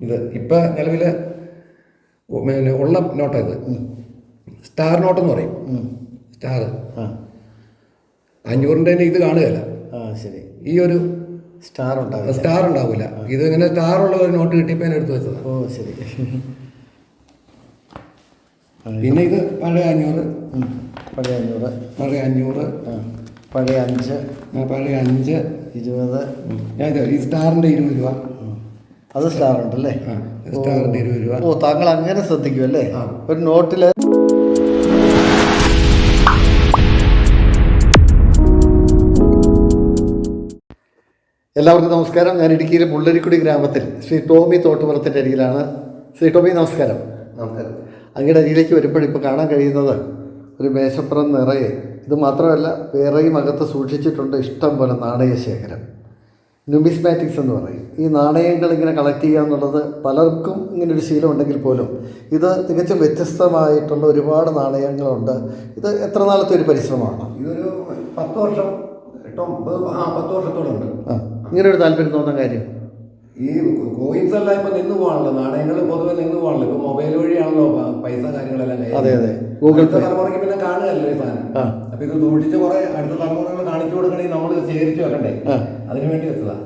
ഇത് ഇപ്പം നിലവിൽ പിന്നെ ഉള്ള നോട്ടാണ് ഇത്. സ്റ്റാർ നോട്ട് എന്ന് പറയും സ്റ്റാർ. ആ. അഞ്ഞൂറിന്റെ ഇത് കാണുകയല്ല. ആ ശരി. ഈ ഒരു സ്റ്റാർ ഉണ്ടാവില്ല. സ്റ്റാർ ഉണ്ടാവില്ല. ഇത് ഇങ്ങനെ സ്റ്റാർ ഉള്ള ഒരു നോട്ട് കിട്ടിയപ്പോൾ ഞാൻ എടുത്തു വെച്ചതാണ് ഓ ശരി. പിന്നെ ഇത് പഴയ അഞ്ഞൂറ്. പഴയ അഞ്ഞൂറ്. പഴയ അഞ്ഞൂറ്. പഴയ അഞ്ച്. പഴയ അഞ്ച്. ഇരുപത്. ഞാൻ ഈ സ്റ്റാറിന്റെ ഇരുപത് രൂപ. അത് സ്റ്റാർ ഉണ്ടല്ലേ? ആ ഇരുപത് രൂപ. ഓ താങ്കൾ അങ്ങനെ ശ്രദ്ധിക്കുമല്ലേ ഒരു നോട്ടിൽ എല്ലാവർക്കും നമസ്കാരം. ഞാൻ ഇടുക്കിയിലെ മുള്ളരിക്കുടി ഗ്രാമത്തിൽ ശ്രീ ടോമി തോട്ടുപുറത്തിന്റെ അരികിലാണ്. ശ്രീ ടോമി നമസ്കാരം. നമസ്കാരം. അങ്ങയുടെ അരിയിലേക്ക് വരുമ്പോൾ ഇപ്പോൾ കാണാൻ കഴിയുന്നത് ഒരു മേശപ്പുറം നിറയെ ഇത് മാത്രമല്ല വേറെയും അകത്ത് സൂക്ഷിച്ചിട്ടുണ്ട് ഇഷ്ടം പോലെ നാണയ ശേഖരം. ന്യൂമിസ്മാറ്റിക്സ് എന്ന് പറയും. ഈ നാണയങ്ങൾ ഇങ്ങനെ കളക്ട് ചെയ്യുക എന്നുള്ളത് പലർക്കും ഇങ്ങനെ ഒരു ശീലം ഉണ്ടെങ്കിൽ പോലും ഇത് തികച്ചും വ്യത്യസ്തമായിട്ടുള്ള ഒരുപാട് നാണയങ്ങളുണ്ട്. ഇത് എത്ര നാളത്തെ ഒരു പരിശ്രമമാണ്? ഇതൊരു പത്ത് വർഷം പത്ത് വർഷത്തോളം ഉണ്ട്. ആ ഇങ്ങനെ ഒരു താല്പര്യം തോന്നുന്ന കാര്യം? ഈ കോയിൻസ് എല്ലാം ഇപ്പൊ നിന്ന് പോകാണല്ലോ. നാണയങ്ങൾ പൊതുവെ നിന്ന് പോകാണല്ലോ. ഇപ്പൊ മൊബൈൽ വഴിയാണല്ലോ പൈസ കാര്യങ്ങളെല്ലാം അതെ അതെ. ഗൂഗിൾ തലമുറയ്ക്ക് പിന്നെ കാണുകയല്ലോ ഈ സാധനം? അപ്പൊ ഇത് സൂക്ഷിച്ച് കുറെ അടുത്ത തലമുറകൾ കാണിച്ചു കൊടുക്കണമെങ്കിൽ നമ്മൾ ശേഖരിച്ചു വെക്കണ്ടേ? ആ. അതിനു വേണ്ടി വെച്ചതാ.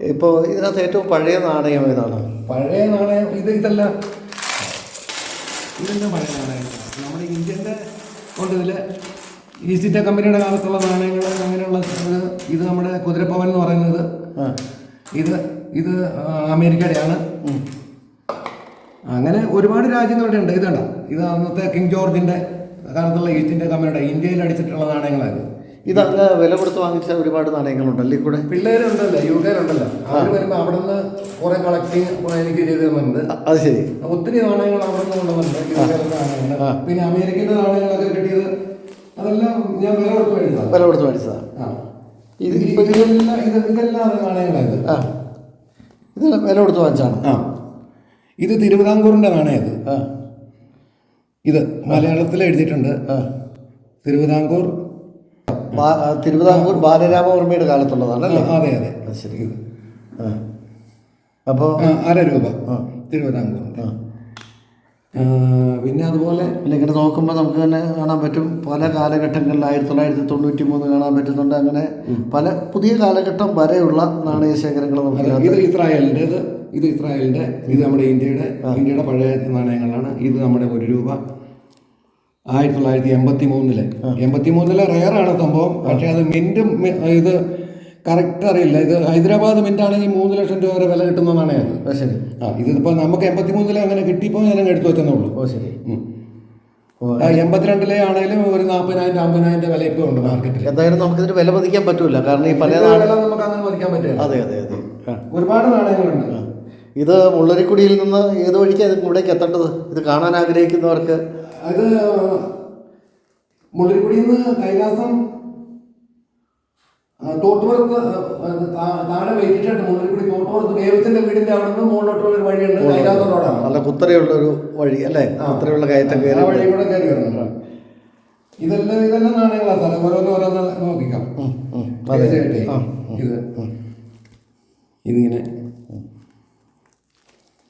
ഇപ്പോൾ ഇതിനകത്ത് ഏറ്റവും പഴയ നാണയം ഏതാണ്? പഴയ നാണയം ഇത് ഇതല്ല. ഇതെല്ലാം പഴയ നാണയം? നമ്മുടെ ഇന്ത്യന്റെ കൊണ്ട് ഇതിൽ ഈസ്റ്റ് ഇന്ത്യ കമ്പനിയുടെ കാലത്തുള്ള നാണയങ്ങൾ അങ്ങനെയുള്ള ഇത് നമ്മുടെ കുതിരപ്പവൻ എന്ന് പറയുന്നത്. ഇത് ഇത് അമേരിക്കയുടെയാണ്. അങ്ങനെ ഒരുപാട് രാജ്യങ്ങളുടെ ഉണ്ട് ഇതുണ്ടോ ഇത് അന്നത്തെ കിങ് ജോർജിന്റെ കാലത്തുള്ള ഈസ്റ്റ് ഇന്ത്യ കമ്പനിയുടെ ഇന്ത്യയിൽ അടിച്ചിട്ടുള്ള നാണയങ്ങളാണ് ഇതങ്ങ് വില കൊടുത്ത് വാങ്ങിച്ച ഒരുപാട് നാണയങ്ങളുണ്ടല്ലേ കൂടെ? പിള്ളേരുണ്ടല്ലോ യു കെയിലുണ്ടല്ലോ അവർ വരുമ്പോൾ അവിടെ നിന്ന് കുറെ കളക്ടിങ് എനിക്ക് ചെയ്ത് തന്നിട്ടുണ്ട്. അത് ശരി. ഒത്തിരി നാണയങ്ങൾ അവിടെ നിന്ന് കൊണ്ടുവന്നിട്ടുണ്ട് നാണയങ്ങൾ. പിന്നെ അമേരിക്കന്റെ നാണയങ്ങളൊക്കെ കിട്ടിയത് അതെല്ലാം ഞാൻ വില കൊടുത്ത് മേടിച്ചതാണ്. വില കൊടുത്ത് മേടിച്ചതാ? ഇത് ഇത് ഇതെല്ലാം ഇത് ഇതെല്ലാം നാണയങ്ങളായത് ആ. ഇത് വില കൊടുത്ത് വാങ്ങിച്ചാണ് ആ. ഇത് തിരുവിതാംകൂറിന്റെ നാണയത് ഇത്. ആ. ഇത് മലയാളത്തിൽ എഴുതിയിട്ടുണ്ട്. ആ. തിരുവിതാംകൂർ തിരുവിതാംകൂർ ബാലരാമവർമ്മയുടെ കാലത്തുള്ളതാണ് അല്ലേ? അതെ അതെ. ശരി. അപ്പോൾ അര രൂപ തിരുവിതാംകൂർ പിന്നെ അതുപോലെ പിന്നെ ഇങ്ങനെ നോക്കുമ്പോൾ നമുക്ക് തന്നെ കാണാൻ പറ്റും. പല കാലഘട്ടങ്ങളിൽ ആയിരത്തി തൊള്ളായിരത്തി തൊണ്ണൂറ്റി മൂന്ന് കാണാൻ പറ്റുന്നുണ്ട്. അങ്ങനെ പല പുതിയ കാലഘട്ടം വരെയുള്ള നാണയ ശേഖരങ്ങൾ നമുക്ക് ഇത് ഇസ്രായേലിന്റെ ഇത് ഇസ്രായേലിന്റെ ഇത് നമ്മുടെ ഇന്ത്യയുടെ ഇന്ത്യയുടെ പഴയ നാണയങ്ങളാണ്. ഇത് നമ്മുടെ ഒരു രൂപ. ആയിരത്തി തൊള്ളായിരത്തി എൺപത്തി മൂന്നിൽ എൺപത്തി മൂന്നിലെ റയറാണ് സംഭവം. പക്ഷെ അത് മിന്റും ഇത് കറക്റ്റ് അറിയില്ല. ഇത് ഹൈദരാബാദ് മിന്റ് ആണെങ്കിൽ മൂന്ന് ലക്ഷം രൂപ വരെ വില കിട്ടുന്നതാണ് അത് ശരി. ആ ഇതിപ്പോൾ നമുക്ക് എൺപത്തി മൂന്നിലെ അങ്ങനെ കിട്ടിയപ്പോൾ ഞാൻ എടുത്തു വെച്ചെന്നേ ഉള്ളൂ ഓ ശരി എൺപത്തിരണ്ടിലെ ആണെങ്കിലും ഒരു നാൽപ്പതിനായിരം അമ്പതിനായിരം വില ഇപ്പോൾ ഉണ്ട് മാർക്കറ്റിൽ എന്തായാലും നമുക്ക് ഇതിന് വില പതിക്കാൻ പറ്റൂല. കാരണം ഈ പല നാടുകളും നമുക്ക് അങ്ങനെ പതിക്കാൻ പറ്റില്ല. അതെ അതെ അതെ. ഒരുപാട് നാണയങ്ങളുണ്ട്. ഇത് മുള്ളരിക്കുടിയിൽ നിന്ന് ഏത് വഴിക്കാണ് ഇത് ഇവിടേക്ക് എത്തേണ്ടത്? ഇത് കാണാൻ ആഗ്രഹിക്കുന്നവർക്ക് അത് മുള്ളിക്കുടിയിൽ നിന്ന് കൈലാസം ആ, തോട്ടുപുറത്ത് ആ, താഴെ വെയിറ്റിട്ടുണ്ട് മുള്ളിക്കുടി തോട്ടുപുറത്ത് ദേവത്തിന്റെ വീടിന്റെ അവിടെ നിന്ന് മുകളിലോട്ടുള്ള ഒരു വഴിയുണ്ട് കൈലാസം റോഡാണ്. നല്ല കുത്തരയുള്ള ഒരു വഴി അല്ലേ? കുത്തരയുള്ള കയറ്റം ആ കയറി വഴി കൂടെ കയറി വരണം. ഇതെല്ലാം ഇതെല്ലാം നാണയങ്ങളാ സാറേ. ഓരോന്ന് ഓരോന്ന് നോക്കിക്കാം. ഇത് ഇതിങ്ങനെ.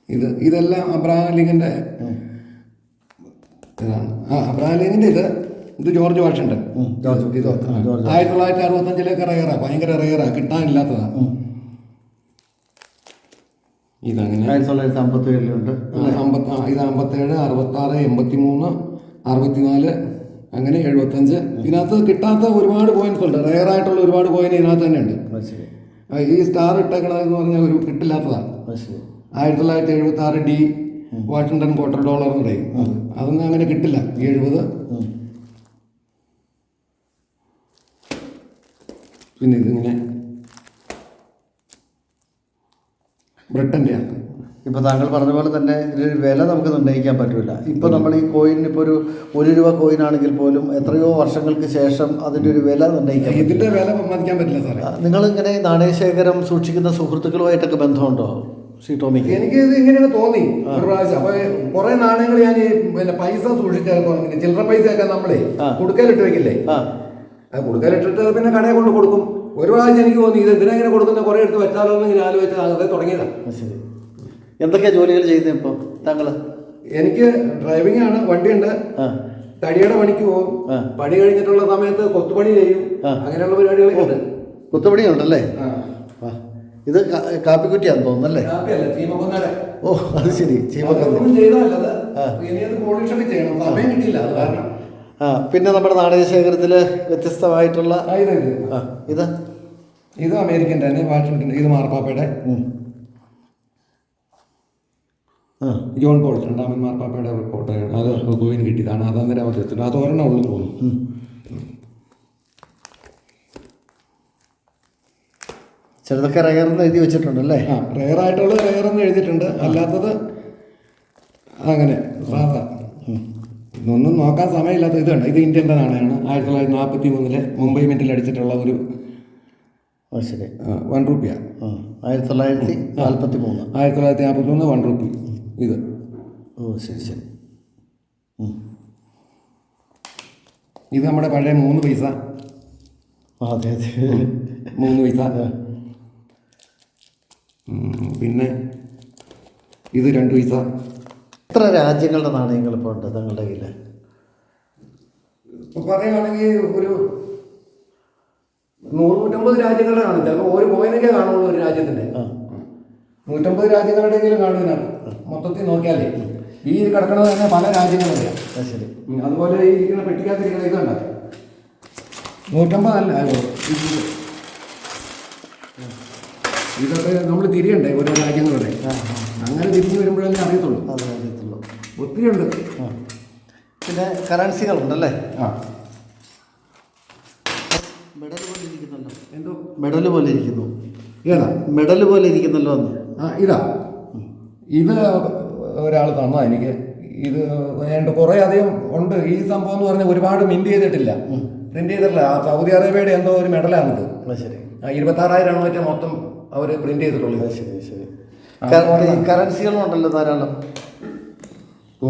ഇത് ഇതെല്ലാം അബ്രഹാം ലിങ്കിന്റെ ഇതാണ്. ആ അബ്രഹാം ലിങ്കിന്റെ ഇത് ഇത് ജോർജ് വാഷിങ്ടൺ. ഇത് ആയിരത്തി തൊള്ളായിരത്തി അറുപത്തഞ്ചിലേക്ക് റയറാ ഭയങ്കര റയറാ കിട്ടാനില്ലാത്തതാ. ഉം. ഇതങ്ങനെ. ആയിരത്തി തൊള്ളായിരത്തി അമ്പത്തി ഏഴിലുണ്ട് അമ്പത്തി ഇത് അമ്പത്തേഴ് അറുപത്തി ആറ് എൺപത്തി മൂന്ന് അറുപത്തിനാല് അങ്ങനെ എഴുപത്തഞ്ച്. ഇതിനകത്ത് കിട്ടാത്ത ഒരുപാട് കോയിൻസ് ഉണ്ട്. റയർ ആയിട്ടുള്ള ഒരുപാട് കോയിൻ ഇതിനകത്ത് തന്നെ ഉണ്ട്. ഈ സ്റ്റാർ ഇട്ടേക്കണതെന്ന് പറഞ്ഞാൽ ഒരു കിട്ടില്ലാത്തതാണ് ആയിരത്തി തൊള്ളായിരത്തി എഴുപത്തി ആറ് ഡി വാഷിങ്ടൺ ക്വാർട്ടർ ഡോളർ എന്ന് പറയും. അതൊന്നും അങ്ങനെ കിട്ടില്ല. എഴുപത്. പിന്നെ ഇതിങ്ങനെ ബ്രിട്ടന്റെ ആണ് ഇപ്പോൾ താങ്കൾ പറഞ്ഞ പോലെ തന്നെ ഇതിലൊരു വില നമുക്ക് നിർണയിക്കാൻ പറ്റില്ല ഇപ്പോൾ നമ്മൾ ഈ കോയിൻ ഇപ്പോൾ ഒരു ഒരു രൂപ കോയിൻ ആണെങ്കിൽ പോലും എത്രയോ വർഷങ്ങൾക്ക് ശേഷം അതിന്റെ ഒരു വില നിർണയിക്കാൻ ഇതിന്റെ ഇതിന്റെ വില സമ്മതിക്കാൻ പറ്റില്ല സാറേ. നിങ്ങൾ ഇങ്ങനെ നാണയശേഖരം സൂക്ഷിക്കുന്ന സുഹൃത്തുക്കളുമായിട്ടൊക്കെ ബന്ധമുണ്ടോ? ടോമിക്ക് എനിക്ക് ഇത് ഇങ്ങനെയാണ് തോന്നി ഒരു പ്രാവശ്യം. അപ്പൊ കുറെ നാണയങ്ങൾ ഞാൻ ഈ പിന്നെ പൈസ ഇങ്ങനെ ചില്ലറ പൈസയൊക്കെ നമ്മളെ കൊടുക്കലിട്ട് വെക്കില്ലേ? അത് കൊടുക്കലിട്ടിട്ട് പിന്നെ കടയെ കൊണ്ട് കൊടുക്കും. ഒരു പ്രാവശ്യം എനിക്ക് തോന്നി ഇത് ഇതിനെങ്ങനെ കൊടുക്കുന്ന? കുറെ എടുത്ത് വെച്ചാലോ എന്ന് ഞാൻ ആലോചിച്ച് അങ്ങനെ തുടങ്ങിയതാണ് ശരി. എന്തൊക്കെയാണ് ജോലികൾ ചെയ്യുന്നത് ഇപ്പോൾ താങ്കൾ എനിക്ക് ഡ്രൈവിംഗ് ആണ് വണ്ടിയുണ്ട്. തടിയുടെ പണിക്ക് പോകും. പണി കഴിഞ്ഞിട്ടുള്ള സമയത്ത് കൊത്തുപണി ചെയ്യും. അങ്ങനെയുള്ള പരിപാടികളൊക്കെ ഉണ്ട്. കുത്തുപണിയുണ്ടല്ലേ? ആ. ഇത് കാപ്പിക്കുറ്റിയാന്ന് തോന്നുന്നല്ലേ? ഓ അത് ശരി ചീമക്കന്നി ആ. പിന്നെ നമ്മുടെ നാണയശേഖരത്തിൽ വ്യത്യസ്തമായിട്ടുള്ള ഇത് ഇത്. അമേരിക്കൻ തന്നെ വാഷിംഗ്ടൺ ഇത് മാർപ്പാപ്പയുടെ. ജോൺ പോൾ രണ്ടാമൻ മാർപ്പാപ്പയുടെ ഫോട്ടോ അത് ഗോവിൻ കിട്ടിയതാണ്. അത് അന്നേരം അവർ വെച്ചിട്ടുണ്ട് അത് ഒരെണ്ണം ഉള്ളു തോന്നുന്നു. ഉം. റെയർ റയർന്ന് എഴുതി വെച്ചിട്ടുണ്ടല്ലേ ആ റെയർ ആയിട്ടുള്ളത് റെയർ എന്ന് എഴുതിയിട്ടുണ്ട്. അല്ലാത്തത് അങ്ങനെ. സാധാ ഇതൊന്നും നോക്കാൻ സമയമില്ലാത്ത ഇത് കണ്ട? ഇത് ഇന്ത്യന്റെ നാണയമാണ്. ആയിരത്തി തൊള്ളായിരത്തി നാൽപ്പത്തി മൂന്നിൽ മുംബൈ മിന്റിൽ അടിച്ചിട്ടുള്ള ഒരു ശരി. വൺ റുപ്പിയ ആയിരത്തി തൊള്ളായിരത്തി നാൽപ്പത്തി മൂന്ന് ആയിരത്തി തൊള്ളായിരത്തി നാൽപ്പത്തി മൂന്ന് വൺ റുപ്പി ഇത്. ഓ ശരി ശരി. ഇത് നമ്മുടെ പഴയ മൂന്ന് പൈസ. അതെ അതെ. മൂന്ന് പൈസ. പിന്നെ ഇത് രണ്ട് പൈസ. എത്ര രാജ്യങ്ങളുടെ നാണയങ്ങൾ ഇപ്പോൾ ഉണ്ട് തങ്ങളുടെ കയ്യിൽ ഇപ്പോൾ പറയുകയാണെങ്കിൽ ഒരു നൂറ് നൂറ്റമ്പത് രാജ്യങ്ങളുടെ കാണും ചിലപ്പോൾ ഒരു കോയിനൊക്കെ കാണുള്ളൂ ഒരു രാജ്യത്തിന്റെ നൂറ്റമ്പത് രാജ്യങ്ങളുടെയെങ്കിലും കാണുന്നതിനാണ് മൊത്തത്തിൽ നോക്കിയാലേ. ഈ കിടക്കുന്നത് തന്നെ പല രാജ്യങ്ങളുണ്ട് ശരി. അതുപോലെ ഈ ഇരിക്കുന്ന പെട്ടിക്കകത്തിരിക്കുന്ന ഇതുണ്ട് നൂറ്റമ്പതല്ല. ഇതൊക്കെ നമ്മൾ തിരിയണ്ടേ ഓരോ രാജ്യങ്ങളുടെ? അങ്ങനെ തിരിഞ്ഞു വരുമ്പോഴല്ലേ അറിയത്തുള്ളൂ. അതെ അറിയത്തുള്ളൂ. ഒത്തിരി ഉണ്ട്. പിന്നെ കറൻസികളുണ്ടല്ലേ? ആ. മെഡൽ പോലെ ഇരിക്കുന്നല്ലോ എന്തോ? മെഡൽ പോലെ ഇരിക്കുന്നു. ഏതാ? മെഡൽ പോലെ ഇരിക്കുന്നല്ലോ എന്ന്. ആ ഇതാ. ഇത് ഒരാൾ തന്നാ എനിക്ക്. ഇത് ഏതാണ്ട് കുറേ അധികം ഉണ്ട്. ഈ സംഭവം എന്ന് പറഞ്ഞാൽ ഒരുപാട് മിന്റ് ചെയ്തിട്ടില്ല. പ്രിന്റ് ചെയ്തിട്ടില്ല. ആ സൗദി അറേബ്യയുടെ എന്തോ ഒരു മെഡലാണിത്. ശരി. ആ ഇരുപത്താറായിരമാണ് മറ്റേ മൊത്തം അവർ പ്രിന്റ് ചെയ്തിട്ടുള്ളൂ ശരി ശരി. കറൻസികളുണ്ടല്ലോ ധാരാളം.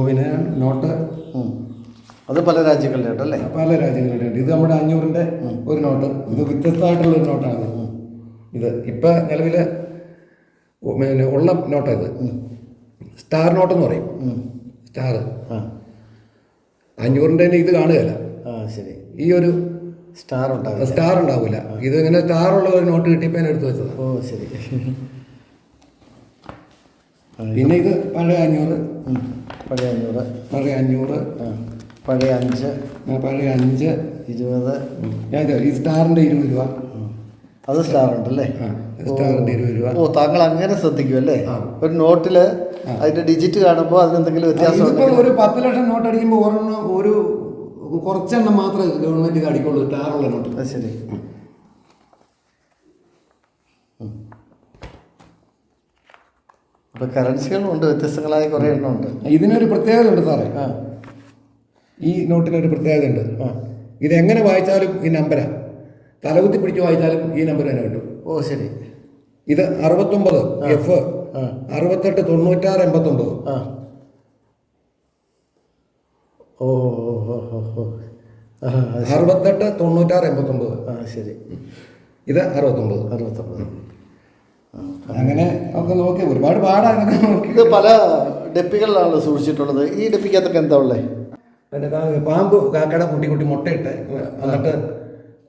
പിന്നെ നോട്ട്. അത് പല രാജ്യങ്ങളുടെ ഉണ്ടല്ലേ പല രാജ്യങ്ങളുടെ ഉണ്ട് ഇത് നമ്മുടെ അഞ്ഞൂറിന്റെ ഒരു നോട്ട്. ഇത് വ്യത്യസ്തമായിട്ടുള്ള ഒരു നോട്ടാണ് ഇത്. ഇപ്പം നിലവിൽ പിന്നെ ഉള്ള നോട്ടാണ് ഇത്. സ്റ്റാർ നോട്ട് എന്ന് പറയും. സ്റ്റാർ. അഞ്ഞൂറിന്റെ അഞ്ഞൂറിന്റെ തന്നെ ഇത് കാണുകയല്ല. ശരി. ഈ ഒരു സ്റ്റാർ ഉണ്ടാവില്ല. സ്റ്റാർ ഉണ്ടാവില്ല. ഇത് ഇങ്ങനെ സ്റ്റാർ ഉള്ള ഒരു നോട്ട് കിട്ടിയപ്പോൾ ഞാൻ എടുത്തു വെച്ചത്. ഓ ശരി. പിന്നെ ഇത് പഴയ അഞ്ഞൂറ്. പഴയ അഞ്ഞൂറ്. പഴയ അഞ്ഞൂറ്. പഴയ അഞ്ച്. പഴയ അഞ്ച്. ഇരുപത്. ഈ സ്റ്റാറിന്റെ ഇരുപത് രൂപ. അത് സ്റ്റാർ ഉണ്ടല്ലേ സ്റ്റാറിന്റെ ഇരുപത് രൂപ. ഓ താങ്കൾ അങ്ങനെ ശ്രദ്ധിക്കും അല്ലേ? ഒരു നോട്ടിൽ അതിന്റെ ഡിജിറ്റ് കാണുമ്പോൾ അതിനെന്തെങ്കിലും വ്യത്യാസം ഒരു പത്ത് ലക്ഷം നോട്ട് അടിക്കുമ്പോൾ ഒരെണ്ണം ഒരു കുറച്ചെണ്ണം മാത്രമേ ഗവൺമെന്റ് അടിക്കുള്ളൂ ടാറുള്ള നോട്ട് അത് ശരി. അപ്പൊ കറൻസികളുണ്ട് വ്യത്യസ്തങ്ങളായ കുറേ എണ്ണം ഉണ്ട്. ഇതിനൊരു പ്രത്യേകത ഉണ്ട് സാറേ. ആ. ഈ നോട്ടിനൊരു പ്രത്യേകത ഉണ്ട്. ആ. ഇതെങ്ങനെ വായിച്ചാലും ഈ നമ്പരാ തലകുത്തി പിടിച്ച് വായിച്ചാലും ഈ നമ്പർ തന്നെ കിട്ടും. ഓ ശരി. ഇത് അറുപത്തൊമ്പത് എഫ് അറുപത്തെട്ട് തൊണ്ണൂറ്റാറ് എൺപത്തൊമ്പത്. ആ. ഓ. അറുപത്തെട്ട് തൊണ്ണൂറ്റാറ് എൺപത്തൊമ്പത്. ആ ശരി. ഇത് അറുപത്തൊമ്പത്. അറുപത്തൊമ്പത്. അങ്ങനെ ഒക്കെ നോക്കി ഒരുപാട് പാടാണ്. ഇത് പല ഡെപ്പികളിലാണല്ലോ സൂക്ഷിച്ചിട്ടുള്ളത്. ഈ ഡെപ്പിക്കകത്തൊക്കെ എന്താ ഉള്ളത് പിന്നെ കാ- പാമ്പ് കാക്കയുടെ കുട്ടി കുട്ടി മുട്ടയിട്ട് എന്നിട്ട്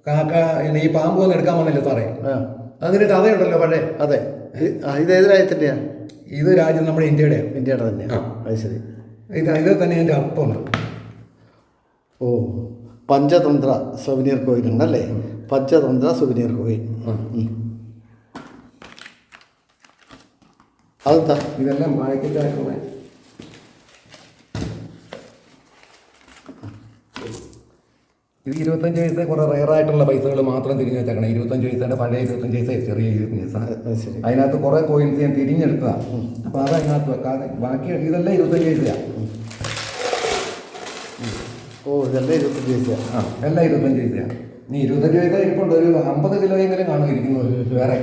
കാക്ക ഇനി ഈ പാമ്പ് വന്ന് എടുക്കാൻ വന്നില്ല സാറേ ആ. അതിന് കഥയുണ്ടല്ലോ പഴയ അതെ. ഇത് ഏത് രാജ്യത്തിന്റെയാ ഇത് രാജ്യം നമ്മുടെ ഇന്ത്യയുടെ ഇന്ത്യയുടെ തന്നെയാണ് അത് ശരി. ഇത് ഇത് തന്നെ എന്റെ അർത്ഥമുണ്ട് ഓ പഞ്ചതന്ത്ര സുവനീർ കോയിൻ ഉണ്ടല്ലേ പഞ്ചതന്ത്ര സുവനീർ കോയിൻ. അതെന്താ? ഇതെല്ലാം വായിക്കാനായിട്ടുള്ള ഇത് ഇരുപത്തഞ്ച് പൈസ കുറെ റയർ ആയിട്ടുള്ള പൈസകൾ മാത്രം തിരിഞ്ഞു വെച്ചേക്കണം. ഇരുപത്തഞ്ച് പൈസയുടെ പഴയ ഇരുപത്തഞ്ച് പൈസ ചെറിയ ഇരുപത്തഞ്ച് പൈസ. അതിനകത്ത് കുറെ കോയിൻസ് ഞാൻ തിരിഞ്ഞെടുക്കുക അപ്പോൾ അത് അതിനകത്ത് വെക്കാതെ ബാക്കി ഇതെല്ലാം ഇരുപത്തഞ്ച് പൈസയാണ് ഓ ഇതെല്ലാം ഇരുപത്തഞ്ച് പൈസ ആ. എല്ലാം ഇരുപത്തഞ്ച് പൈസയാണ് നീ ഇരുപത്തഞ്ച് പൈസ ഇരിപ്പുണ്ട്. ഒരു അമ്പത് കിലോ എങ്കിലും കാണും ഇരിക്കുന്നത് വേറെ.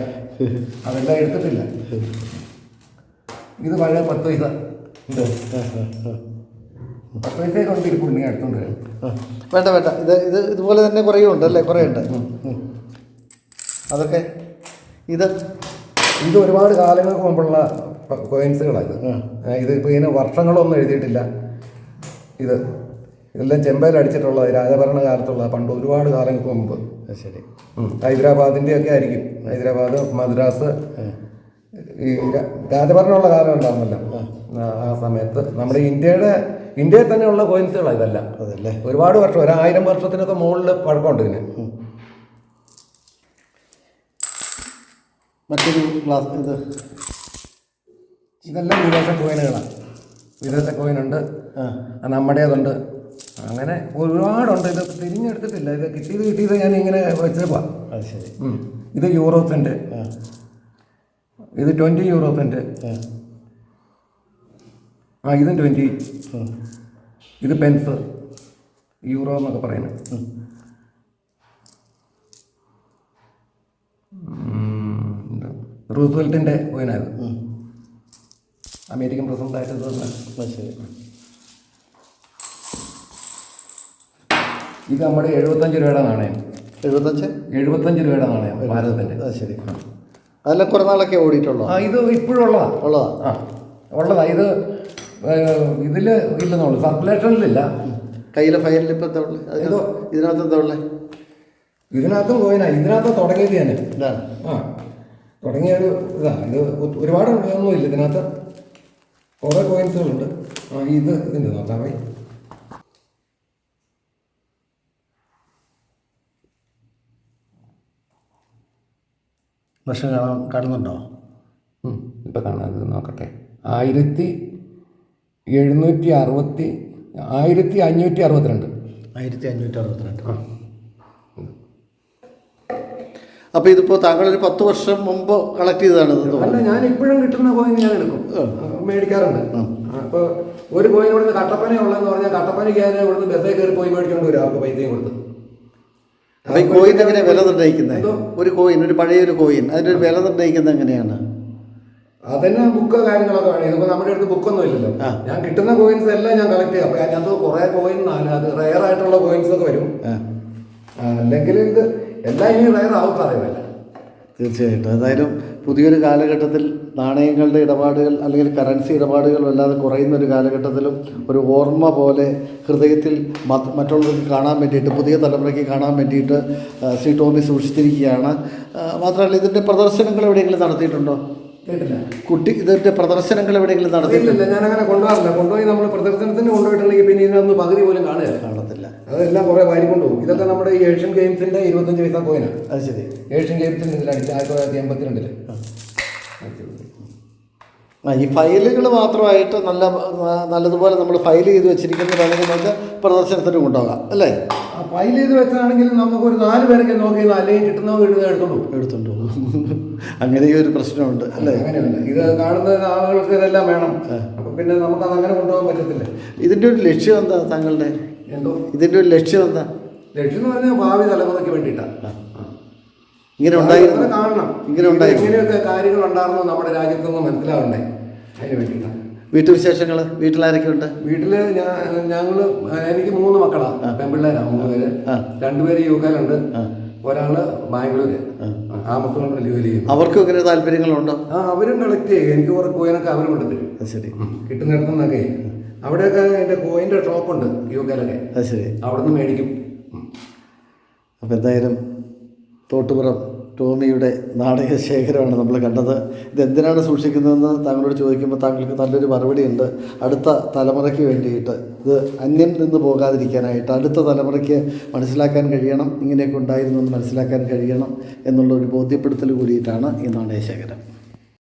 അതെല്ലാം എടുത്തിട്ടില്ല. ഇത് പഴയ പത്ത് പൈസ. ഉണ്ട് പത്ത് പൈസ കൊണ്ട് ഇരിപ്പുണ്ട് നീ എടുത്തോണ്ട്. വേണ്ട വേണ്ട. ഇത് ഇത് ഇതുപോലെ തന്നെ കുറേ ഉണ്ട് അല്ലേ? കുറേ ഉണ്ട്. അതൊക്കെ ഇത്. ഇത് ഒരുപാട് കാലങ്ങൾക്ക് മുമ്പുള്ള കോയിൻസുകളാണ് ഇത്. ഇത് ഇപ്പോൾ ഇതിന് വർഷങ്ങളൊന്നും എഴുതിയിട്ടില്ല. ഇത്. ഇതെല്ലാം ചെമ്പയിൽ അടിച്ചിട്ടുള്ള രാജഭരണ കാലത്തുള്ള പണ്ട് ഒരുപാട് കാലങ്ങൾക്ക് മുമ്പ്. ശരി. ഹൈദരാബാദിന്റെ ഒക്കെ ആയിരിക്കും. ഹൈദരാബാദ് മദ്രാസ് ഈ രാജഭരണമുള്ള കാലം ഉണ്ടാവുമല്ലോ ആ, സമയത്ത് നമ്മുടെ ഇന്ത്യയുടെ ഇന്ത്യയിൽ തന്നെയുള്ള കോയിൻസുകളാണ് ഇതെല്ലാം. അതല്ലേ. ഒരുപാട് വർഷം ഒരായിരം വർഷത്തിനൊക്കെ മുകളിൽ പഴക്കമുണ്ട് ഇതിന്. മറ്റൊരു ഗ്ലാസ് ഇത്. ഇതെല്ലാം വിദേശ കോയിനുകളാണ് വിദേശ കോയിനുണ്ട് ആ നമ്മുടേതുണ്ട്. അങ്ങനെ ഒരുപാടുണ്ട്. ഇത് തിരിഞ്ഞെടുത്തിട്ടില്ല. ഇത് കിട്ടിയത് കിട്ടിയത് ഞാൻ ഇങ്ങനെ വെച്ചേപ്പാ. അത് ശരി. ഇത് യൂറോപ്പിന്റെ ഇത് ട്വന്റി യൂറോപ്പിന്റെ ആ. ഇതും ട്വന്റി ഇത് പെൻസ്. യൂറോ എന്നൊക്കെ പറയുന്നത് റൂസ്വെൽറ്റിന്റെ കോയിനായത്. അമേരിക്കൻ പ്രസിഡന്റായിട്ട് തോന്നുന്നു തന്നെ. അത് ശരി ഇത് നമ്മുടെ എഴുപത്തഞ്ച് രൂപയുടെ നാണയം. എഴുപത്തഞ്ച്? എഴുപത്തഞ്ച് രൂപയുടെ നാണയം ഭാരതത്തിന്റെ അത് ശരി. അതെല്ലാം കുറേ നാളൊക്കെ ഓടിയിട്ടുള്ളൂ ആ ഇത് ഇപ്പോഴും ഉള്ളതാ? ആ ഉള്ളതാ. ഇത് ഇതിൽ ഇല്ലെന്നുള്ളു. സർക്കുലേഷനിലില്ല. കയ്യിലെ ഫയലിൽ ഇപ്പം എന്താ ഉള്ളത് ഇതോ ഇതിനകത്ത് എന്താ ഉള്ളത് ഇതിനകത്തും കോയിനാ. ഇതിനകത്ത് തുടങ്ങിയത് ഞാൻ ഇതാണ് ആ തുടങ്ങിയ ഒരു ഇതാ. ഇത് ഒരുപാട് ഒന്നുമില്ല ഇതിനകത്ത്. കുറേ കോയിൻസുകളുണ്ട്. ആ ഇത് ഇതിന്റെ നോക്കാമേ വർഷം കാണാൻ കാണുന്നുണ്ടോ? ഇപ്പം കാണാതെ നോക്കട്ടെ. ആയിരത്തി എഴുന്നൂറ്റി അറുപത്തി ആയിരത്തി അഞ്ഞൂറ്റി അറുപത്തിരണ്ട്. ആയിരത്തി അഞ്ഞൂറ്റി അറുപത്തിരണ്ട്. അപ്പോൾ ഇതിപ്പോൾ താങ്കൾ ഒരു പത്ത് വർഷം മുമ്പ് കളക്ട് ചെയ്തതാണ് അല്ല ഞാൻ ഇപ്പോഴും കിട്ടുന്ന കോയിൻ ഞാൻ എടുക്കും. മേടിക്കാറുണ്ട്. അപ്പോൾ ഒരു കോയിൻ ഇവിടുന്ന് കട്ടപ്പന ഉള്ളതെന്ന് പറഞ്ഞാൽ കട്ടപ്പനയ്ക്ക് ഞാൻ ഇവിടുന്ന് ബസ്സിൽ കയറി പോയി മേടിച്ചുകൊണ്ട് വരും അവർക്ക് പൈസയും കൊടുത്ത്. അപ്പോൾ ഈ കോയിൻ എങ്ങനെ വില നിർണയിക്കുന്നത് ഒരു കോയിൻ ഒരു പഴയ ഒരു കോയിൻ അതിന്റെ ഒരു വില നിർണയിക്കുന്നത് എങ്ങനെയാണ്? അതന്നെ ബുക്ക് കാര്യങ്ങളൊക്കെ വേണം. അപ്പൊ നമ്മുടെ അടുത്ത് ബുക്കൊന്നും ഇല്ലല്ലോ ഞാൻ കിട്ടുന്ന കോയിൻസ് എല്ലാം ഞാൻ കളക്ട് ചെയ്യാം. അപ്പൊ അതിനകത്ത് കുറെ കോയിൻ അത് റയർ ആയിട്ടുള്ള കോയിൻസ് ഒക്കെ വരും അല്ലെങ്കിൽ ഇത് എല്ലാം ഇനി റയർ ആവും അറിയില്ല തീർച്ചയായിട്ടും. ഏതായാലും പുതിയൊരു കാലഘട്ടത്തിൽ നാണയങ്ങളുടെ ഇടപാടുകൾ അല്ലെങ്കിൽ കറൻസി ഇടപാടുകൾ വല്ലാതെ കുറയുന്ന ഒരു കാലഘട്ടത്തിലും ഒരു ഓർമ്മ പോലെ ഹൃദയത്തിൽ മറ്റ് മറ്റുള്ളവർക്ക് കാണാൻ വേണ്ടിയിട്ട് പുതിയ തലമുറയ്ക്ക് കാണാൻ വേണ്ടിയിട്ട് സി ടോമി സൂക്ഷിച്ചിരിക്കുകയാണ്. മാത്രമല്ല ഇതിന്റെ പ്രദർശനങ്ങൾ എവിടെയെങ്കിലും നടത്തിയിട്ടുണ്ടോ? കേട്ടില്ല. കുട്ടി ഇതിന്റെ പ്രദർശനങ്ങൾ എവിടെയെങ്കിലും നടത്തിയിട്ടില്ല ഞാൻ അങ്ങനെ കൊണ്ടുപോകാറില്ല കൊണ്ടുപോയി നമ്മൾ പ്രദർശനത്തിന് കൊണ്ടുപോയിട്ടുണ്ടെങ്കിൽ പിന്നെ ഇതിനൊന്ന് പകുതി പോലും കാണുക കാണത്തില്ല. അതെല്ലാം കുറേ വാരി കൊണ്ടുപോകും ഇതൊക്കെ നമ്മുടെ ഈ ഏഷ്യൻ ഗെയിംസിന്റെ ഇരുപത്തഞ്ച് പൈസ കോയിനാണ് അത് ശരി. ഏഷ്യൻ ഗെയിംസിന് അടിച്ച ആയിരത്തി തൊള്ളായിരത്തി എൺപത്തിരണ്ടിൽ. ആ. ഈ ഫയലുകൾ മാത്രമായിട്ട് നല്ല നല്ലതുപോലെ നമ്മൾ ഫയൽ ചെയ്ത് വെച്ചിരിക്കുന്ന വേണമെങ്കിൽ നമുക്ക് പ്രദർശനത്തിന് കൊണ്ടുപോകാം അല്ലേ? ഫയൽ ചെയ്ത് വെച്ചാണെങ്കിലും നമുക്കൊരു നാല് പേരൊക്കെ നോക്കി അല്ലെങ്കിൽ കിട്ടുന്ന വീട് എടുത്തോളൂ എടുത്തുകൊണ്ട് പോകും. അങ്ങനെയും ഒരു പ്രശ്നമുണ്ട് അല്ലേ? അങ്ങനെയല്ല ഇത് കാണുന്ന ആളുകൾക്ക് ഇതെല്ലാം വേണം. അപ്പൊ പിന്നെ നമുക്ക് അത് അങ്ങനെ കൊണ്ടുപോകാൻ പറ്റത്തില്ല. ഇതിന്റെ ഒരു ലക്ഷ്യം എന്താ താങ്കളുടെ? എന്തോ? ഇതിന്റെ ഒരു ലക്ഷ്യം എന്താ? ലക്ഷ്യം എന്ന് പറഞ്ഞാൽ ഭാവി തലമുറയ്ക്ക് വേണ്ടിയിട്ടാണ് ഇങ്ങനെ ഉണ്ടായിരുന്നു. കാണണം. ഇങ്ങനെ ഉണ്ടായിരുന്നു. ഇങ്ങനെയൊക്കെ കാര്യങ്ങൾ ഉണ്ടായിരുന്നു നമ്മുടെ രാജ്യത്തൊന്നും മനസ്സിലാവണ്ടേ? അതിന് വേണ്ടിയിട്ടാണ് വീട്ടുവിശേഷങ്ങൾ വീട്ടിലാരൊക്കെ ഉണ്ട് വീട്ടിൽ ഞങ്ങൾ എനിക്ക് മൂന്ന് മക്കളാണ് പെൺപിള്ളേരാണ് മൂന്ന് പേര്. രണ്ടുപേര് യുവക്കാരുണ്ട് ഒരാൾ ബാംഗ്ലൂര്. ആമസോണിൽ ജോലി ചെയ്യും അവർക്കും ഇങ്ങനെ താല്പര്യങ്ങളുണ്ടോ? ആ അവരും കളക്ട് ചെയ്യും. എനിക്ക് കുറെ കോയിനൊക്കെ അവരും കൊണ്ട് തരും. അത് ശരി. കിട്ടുന്നിടത്തുനിന്നൊക്കെ. അവിടെയൊക്കെ എന്റെ കോയിന്റെ ഷോപ്പുണ്ട് യുവക്കാരൊക്കെ ശരി. അവിടെ നിന്ന് മേടിക്കും അപ്പം എന്തായാലും തോട്ടുപുറം ടോമിയുടെ നാടക ശേഖരമാണ് നമ്മൾ കണ്ടത്. ഇതെന്തിനാണ് സൂക്ഷിക്കുന്നതെന്ന് താങ്കളോട് ചോദിക്കുമ്പോൾ താങ്കൾക്ക് നല്ലൊരു മറുപടി ഉണ്ട് അടുത്ത തലമുറയ്ക്ക് വേണ്ടിയിട്ട്. ഇത് അന്യം നിന്ന് പോകാതിരിക്കാനായിട്ട് അടുത്ത തലമുറയ്ക്ക് മനസ്സിലാക്കാൻ കഴിയണം. ഇങ്ങനെയൊക്കെ ഉണ്ടായിരുന്നു എന്ന് മനസ്സിലാക്കാൻ കഴിയണം എന്നുള്ള ഒരു ബോധ്യപ്പെടുത്തൽ കൂടിയിട്ടാണ് ഈ നാണയ ശേഖരം.